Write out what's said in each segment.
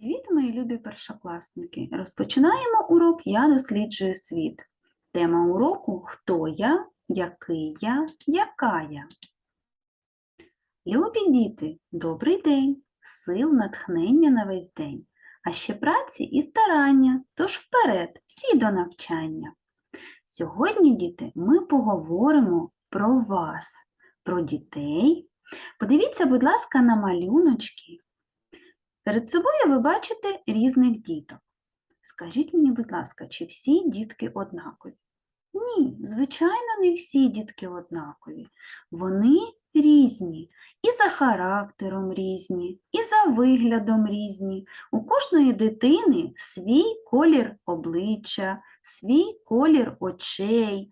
Привіт, мої любі першокласники! Розпочинаємо урок Я досліджую світ. Тема уроку Хто я, який я, яка я. Любі діти, добрий день, сил, натхнення на весь день, а ще праці і старання, тож вперед, всі до навчання. Сьогодні, діти, ми поговоримо про вас, про дітей. Подивіться, будь ласка, на малюночки. Перед собою ви бачите різних діток. Скажіть мені, будь ласка, чи всі дітки однакові? Ні, звичайно, не всі дітки однакові. Вони різні, і за характером різні, і за виглядом різні. У кожної дитини свій колір обличчя, свій колір очей.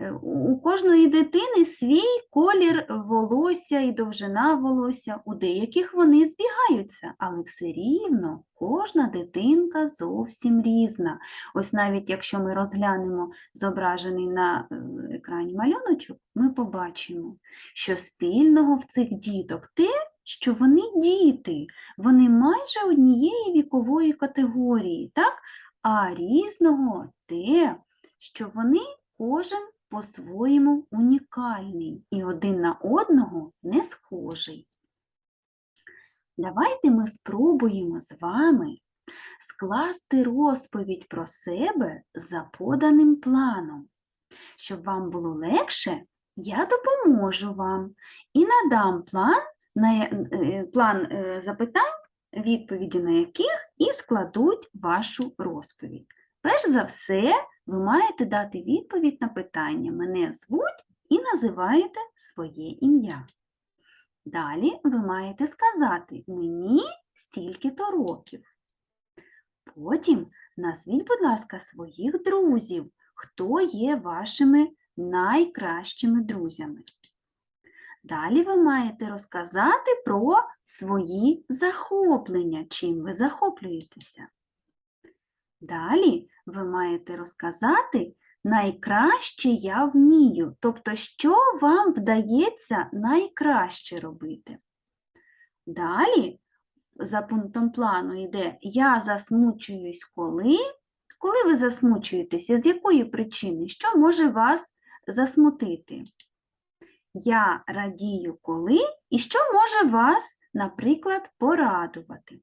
Е, У кожної дитини свій колір волосся і довжина волосся. У деяких вони збігаються, але все рівно кожна дитинка зовсім різна. Ось навіть якщо ми розглянемо зображений на е, екрані малюночок, ми побачимо, що спільного в цих діток те, що вони діти, вони майже однієї вікової категорії, так? а різного те, що вони кожен по-своєму унікальний і один на одного не схожий. Давайте ми спробуємо з вами скласти розповідь про себе за поданим планом. Щоб вам було легше, я допоможу вам і надам план, на, е, план е, запитань, відповіді на яких і складуть вашу розповідь. Перш за все, ви маєте дати відповідь на питання Мене звуть і називаєте своє ім'я. Далі ви маєте сказати Мені стільки-то років. Потім назвіть, будь ласка, своїх друзів, хто є вашими найкращими друзями. Далі ви маєте розказати про свої захоплення, чим ви захоплюєтеся. Далі ви маєте розказати найкраще я вмію, тобто, що вам вдається найкраще робити. Далі, за пунктом плану йде Я засмучуюсь коли. Коли ви засмучуєтеся, з якої причини? Що може вас засмутити? Я радію коли і що може вас, наприклад, порадувати.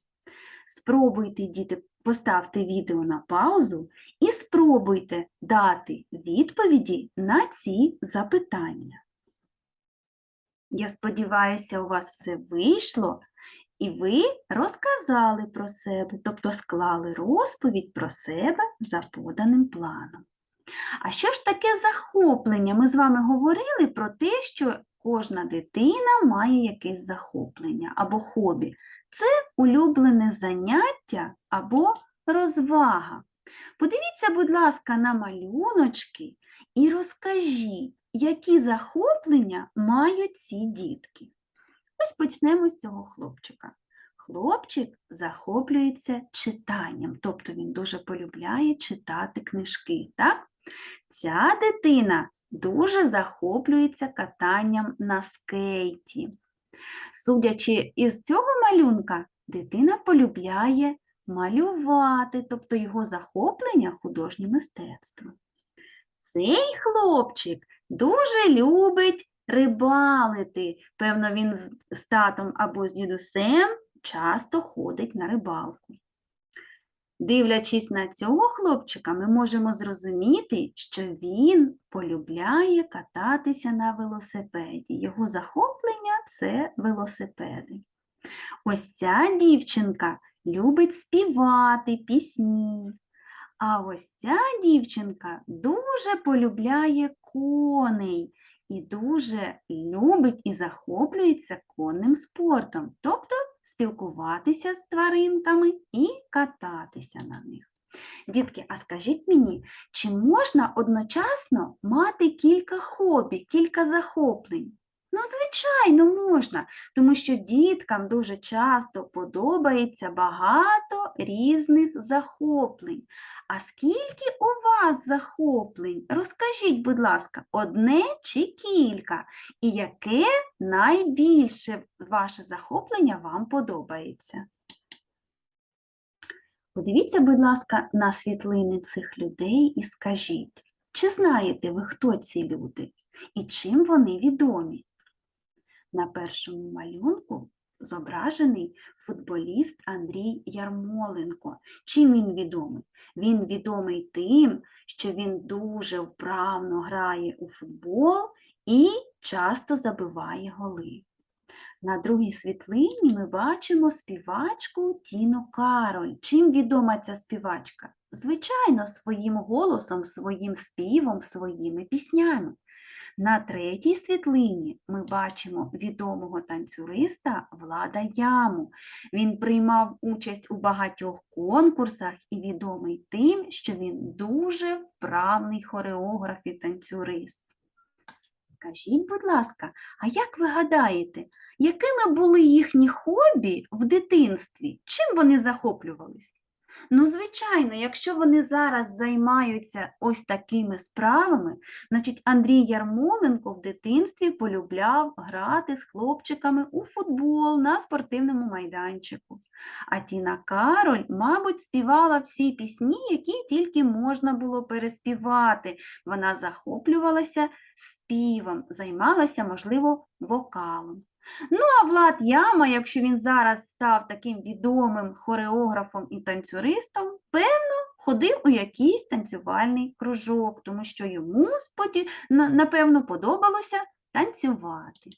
Спробуйте, діти, поставте відео на паузу і спробуйте дати відповіді на ці запитання. Я сподіваюся, у вас все вийшло, і ви розказали про себе, тобто склали розповідь про себе за поданим планом. А що ж таке захоплення? Ми з вами говорили про те, що кожна дитина має якесь захоплення або хобі. Це улюблене заняття або розвага. Подивіться, будь ласка, на малюночки і розкажіть, які захоплення мають ці дітки. Ось почнемо з цього хлопчика. Хлопчик захоплюється читанням, тобто він дуже полюбляє читати книжки. Так? Ця дитина дуже захоплюється катанням на скейті. Судячи із цього малюнка, дитина полюбляє малювати, тобто його захоплення художнє мистецтво. Цей хлопчик дуже любить рибалити. Певно, він з татом або з дідусем часто ходить на рибалку. Дивлячись на цього хлопчика, ми можемо зрозуміти, що він полюбляє кататися на велосипеді. Його захоплення це велосипеди. Ось ця дівчинка любить співати пісні. А ось ця дівчинка дуже полюбляє коней і дуже любить і захоплюється конним спортом, тобто спілкуватися з тваринками і кататися на них. Дітки, а скажіть мені, чи можна одночасно мати кілька хобі, кілька захоплень? Ну, звичайно, можна, тому що діткам дуже часто подобається багато різних захоплень. А скільки у вас захоплень? Розкажіть, будь ласка, одне чи кілька? І яке найбільше ваше захоплення вам подобається? Подивіться, будь ласка, на світлини цих людей і скажіть, чи знаєте ви, хто ці люди і чим вони відомі? На першому малюнку зображений футболіст Андрій Ярмоленко. Чим він відомий? Він відомий тим, що він дуже вправно грає у футбол і часто забиває голи. На другій світлині ми бачимо співачку Тіну Кароль. Чим відома ця співачка? Звичайно, своїм голосом, своїм співом, своїми піснями. На третій світлині ми бачимо відомого танцюриста Влада Яму. Він приймав участь у багатьох конкурсах і відомий тим, що він дуже вправний хореограф і танцюрист. Скажіть, будь ласка, а як ви гадаєте, якими були їхні хобі в дитинстві? Чим вони захоплювались? Ну, звичайно, якщо вони зараз займаються ось такими справами, значить Андрій Ярмоленко в дитинстві полюбляв грати з хлопчиками у футбол на спортивному майданчику. А Тіна Кароль, мабуть, співала всі пісні, які тільки можна було переспівати. Вона захоплювалася співом, займалася, можливо, вокалом. Ну, а Влад Яма, якщо він зараз став таким відомим хореографом і танцюристом, певно, ходив у якийсь танцювальний кружок, тому що йому, споті- напевно, подобалося танцювати.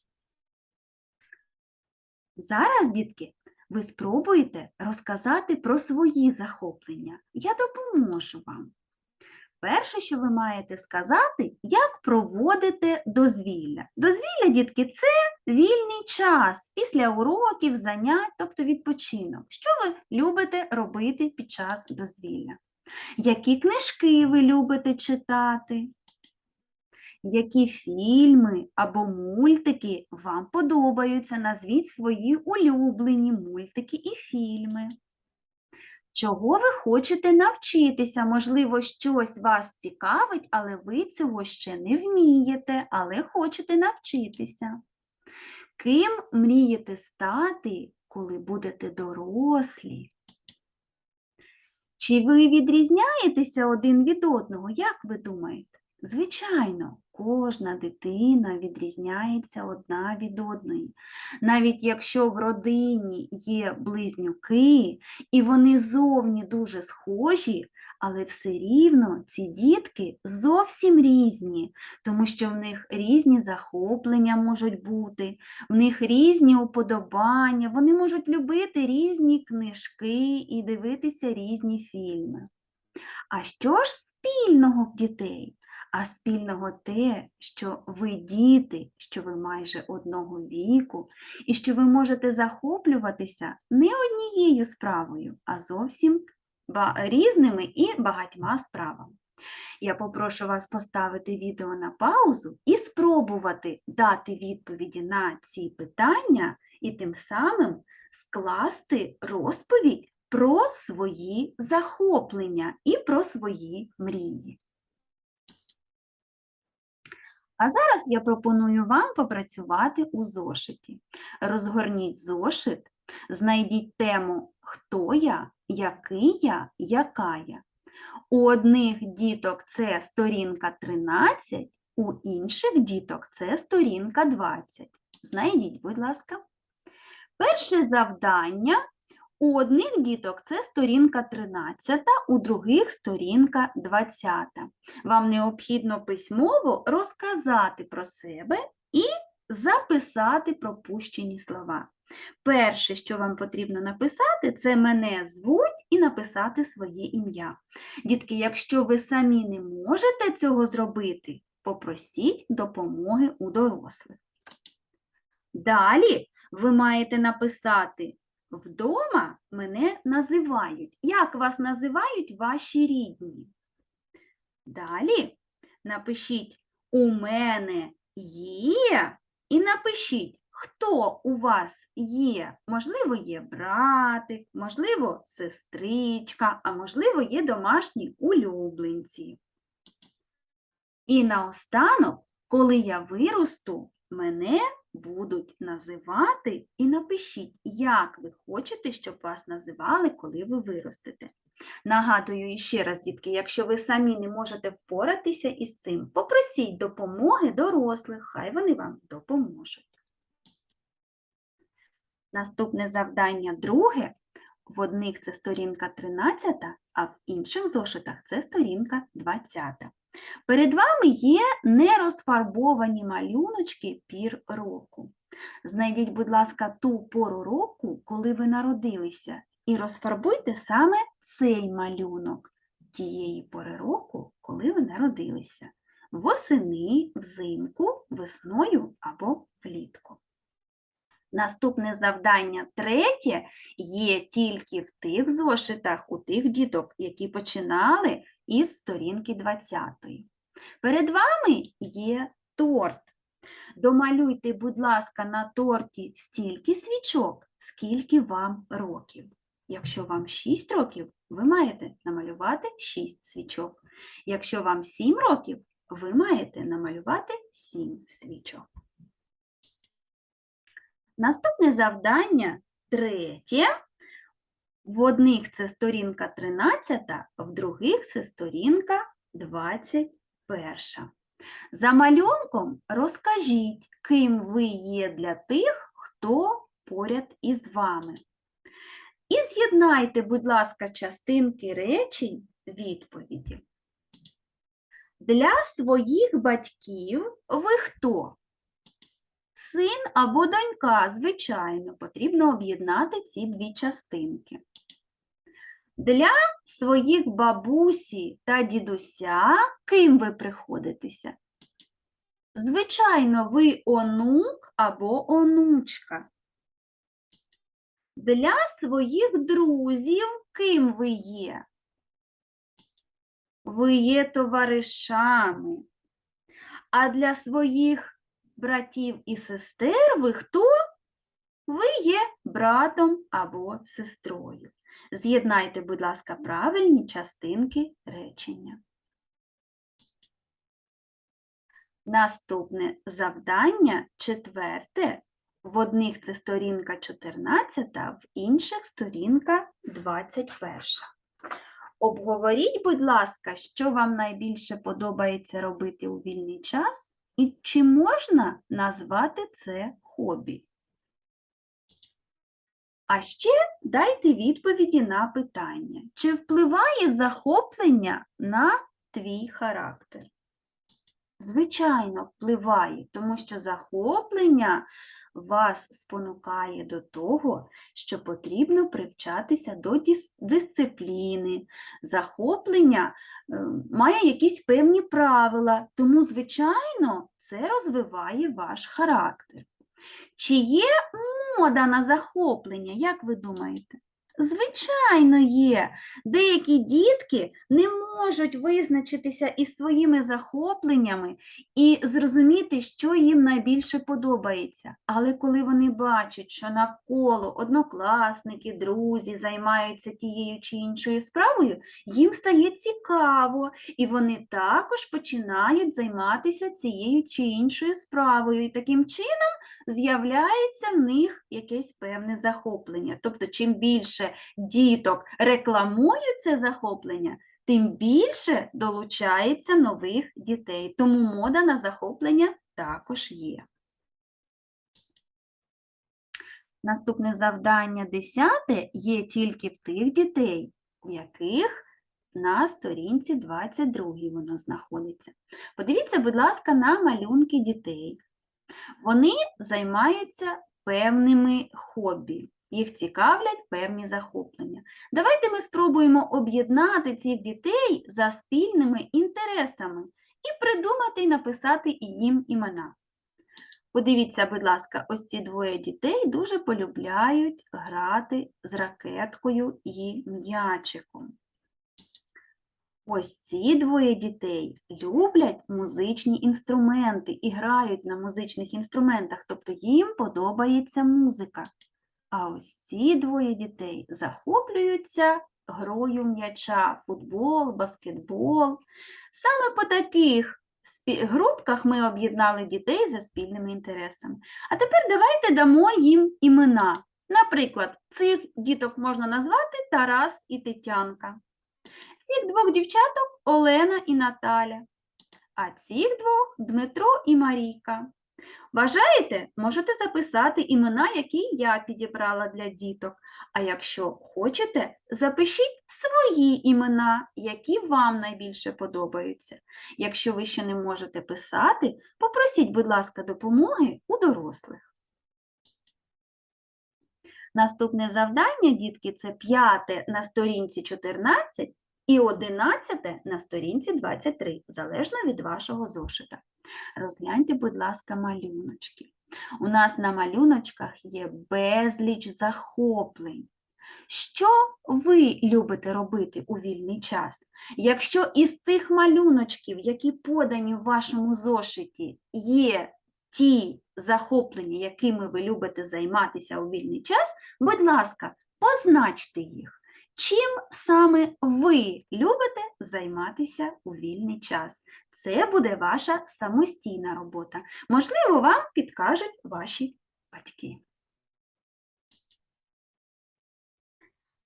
Зараз, дітки, ви спробуєте розказати про свої захоплення. Я допоможу вам. Перше, що ви маєте сказати, як проводите дозвілля. Дозвілля, дітки, це вільний час після уроків, занять, тобто відпочинок. Що ви любите робити під час дозвілля? Які книжки ви любите читати? Які фільми або мультики вам подобаються? Назвіть свої улюблені мультики і фільми. Чого ви хочете навчитися? Можливо, щось вас цікавить, але ви цього ще не вмієте, але хочете навчитися. Ким мрієте стати, коли будете дорослі? Чи ви відрізняєтеся один від одного? Як ви думаєте? Звичайно, кожна дитина відрізняється одна від одної. Навіть якщо в родині є близнюки, і вони зовні дуже схожі, але все рівно ці дітки зовсім різні, тому що в них різні захоплення можуть бути, в них різні уподобання, вони можуть любити різні книжки і дивитися різні фільми. А що ж спільного в дітей? А спільного те, що ви діти, що ви майже одного віку, і що ви можете захоплюватися не однією справою, а зовсім різними і багатьма справами. Я попрошу вас поставити відео на паузу і спробувати дати відповіді на ці питання, і тим самим скласти розповідь про свої захоплення і про свої мрії. А зараз я пропоную вам попрацювати у зошиті. Розгорніть зошит, знайдіть тему Хто я, який я, яка я. У одних діток це сторінка 13, у інших діток це сторінка 20. Знайдіть, будь ласка. Перше завдання у одних діток це сторінка 13, у других сторінка 20. Вам необхідно письмово розказати про себе і записати пропущені слова. Перше, що вам потрібно написати, це мене звуть і написати своє ім'я. Дітки, якщо ви самі не можете цього зробити, попросіть допомоги у дорослих. Далі ви маєте написати Вдома мене називають. Як вас називають ваші рідні? Далі напишіть У мене є і напишіть, хто у вас є. Можливо, є братик, можливо, сестричка, а можливо, є домашні улюбленці. І наостанок, коли я виросту, мене будуть називати і напишіть, як ви хочете, щоб вас називали, коли ви виростете. Нагадую ще раз, дітки, якщо ви самі не можете впоратися із цим, попросіть допомоги дорослих, хай вони вам допоможуть. Наступне завдання друге. В одних це сторінка 13, а в інших зошитах це сторінка 20. Перед вами є нерозфарбовані малюночки пір року. Знайдіть, будь ласка, ту пору року, коли ви народилися, і розфарбуйте саме цей малюнок тієї пори року, коли ви народилися. Восени, взимку, весною або влітку. Наступне завдання третє є тільки в тих зошитах у тих діток, які починали із сторінки 20. Перед вами є торт. Домалюйте, будь ласка, на торті стільки свічок, скільки вам років. Якщо вам 6 років, ви маєте намалювати 6 свічок. Якщо вам 7 років, ви маєте намалювати 7 свічок. Наступне завдання третє. В одних це сторінка 13, в других це сторінка 21. За малюнком розкажіть, ким ви є для тих, хто поряд із вами. І з'єднайте, будь ласка, частинки речень відповіді. Для своїх батьків ви хто? Син або донька, звичайно, потрібно об'єднати ці дві частинки. Для своїх бабусі та дідуся, ким ви приходитеся? Звичайно, ви онук або онучка. Для своїх друзів, ким ви є? Ви є товаришами. А для своїх братів і сестер ви хто? Ви є братом або сестрою. З'єднайте, будь ласка, правильні частинки речення. Наступне завдання четверте. В одних це сторінка 14, в інших сторінка 21. Обговоріть, будь ласка, що вам найбільше подобається робити у вільний час і чи можна назвати це хобі? А ще дайте відповіді на питання, чи впливає захоплення на твій характер? Звичайно, впливає, тому що захоплення вас спонукає до того, що потрібно привчатися до дис- дисципліни. Захоплення е, має якісь певні правила, тому, звичайно, це розвиває ваш характер. Чи є мода на захоплення, як ви думаєте? Звичайно, є. Деякі дітки не можуть визначитися із своїми захопленнями і зрозуміти, що їм найбільше подобається. Але коли вони бачать, що навколо однокласники, друзі займаються тією чи іншою справою, їм стає цікаво, і вони також починають займатися цією чи іншою справою. І таким чином з'являється в них якесь певне захоплення. Тобто, чим більше діток рекламують це захоплення, тим більше долучається нових дітей. Тому мода на захоплення також є. Наступне завдання десяте є тільки в тих дітей, у яких на сторінці 22 воно знаходиться. Подивіться, будь ласка, на малюнки дітей. Вони займаються певними хобі. Їх цікавлять певні захоплення. Давайте ми спробуємо об'єднати цих дітей за спільними інтересами і придумати і написати їм імена. Подивіться, будь ласка, ось ці двоє дітей дуже полюбляють грати з ракеткою і м'ячиком. Ось ці двоє дітей люблять музичні інструменти і грають на музичних інструментах, тобто їм подобається музика. А ось ці двоє дітей захоплюються грою м'яча, футбол, баскетбол. Саме по таких групках ми об'єднали дітей за спільними інтересами. А тепер давайте дамо їм імена. Наприклад, цих діток можна назвати Тарас і Тетянка. Цих двох дівчаток Олена і Наталя, а цих двох Дмитро і Марійка. Бажаєте, можете записати імена, які я підібрала для діток. А якщо хочете, запишіть свої імена, які вам найбільше подобаються. Якщо ви ще не можете писати, попросіть, будь ласка, допомоги у дорослих. Наступне завдання, дітки, це п'яте на сторінці 14 і одинадцяте на сторінці 23, залежно від вашого зошита. Розгляньте, будь ласка, малюночки. У нас на малюночках є безліч захоплень. Що ви любите робити у вільний час? Якщо із цих малюночків, які подані в вашому зошиті, є ті захоплення, якими ви любите займатися у вільний час, будь ласка, позначте їх. Чим саме ви любите займатися у вільний час? Це буде ваша самостійна робота. Можливо, вам підкажуть ваші батьки.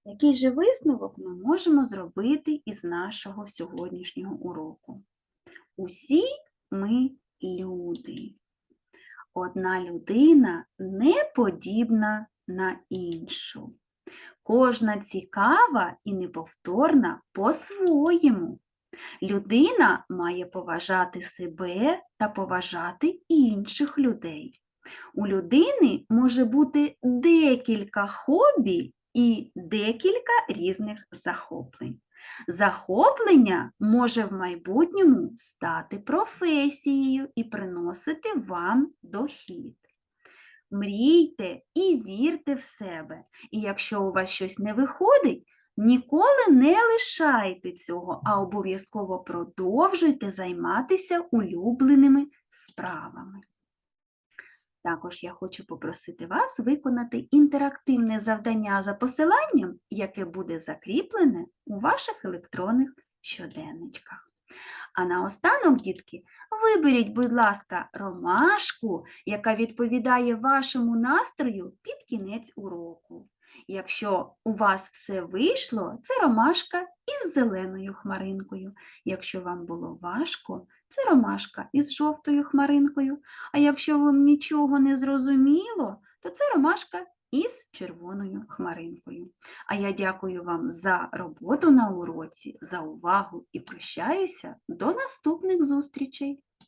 Який же висновок ми можемо зробити із нашого сьогоднішнього уроку? Усі ми люди. Одна людина не подібна на іншу. Кожна цікава і неповторна по-своєму. Людина має поважати себе та поважати інших людей. У людини може бути декілька хобі і декілька різних захоплень. Захоплення може в майбутньому стати професією і приносити вам дохід. Мрійте і вірте в себе. І якщо у вас щось не виходить, ніколи не лишайте цього, а обов'язково продовжуйте займатися улюбленими справами. Також я хочу попросити вас виконати інтерактивне завдання за посиланням, яке буде закріплене у ваших електронних щоденничках. А наостанок, дітки, виберіть, будь ласка, ромашку, яка відповідає вашому настрою під кінець уроку. Якщо у вас все вийшло, це ромашка із зеленою хмаринкою. Якщо вам було важко, це ромашка із жовтою хмаринкою. А якщо вам нічого не зрозуміло, то це ромашка із червоною хмаринкою. А я дякую вам за роботу на уроці, за увагу і прощаюся до наступних зустрічей!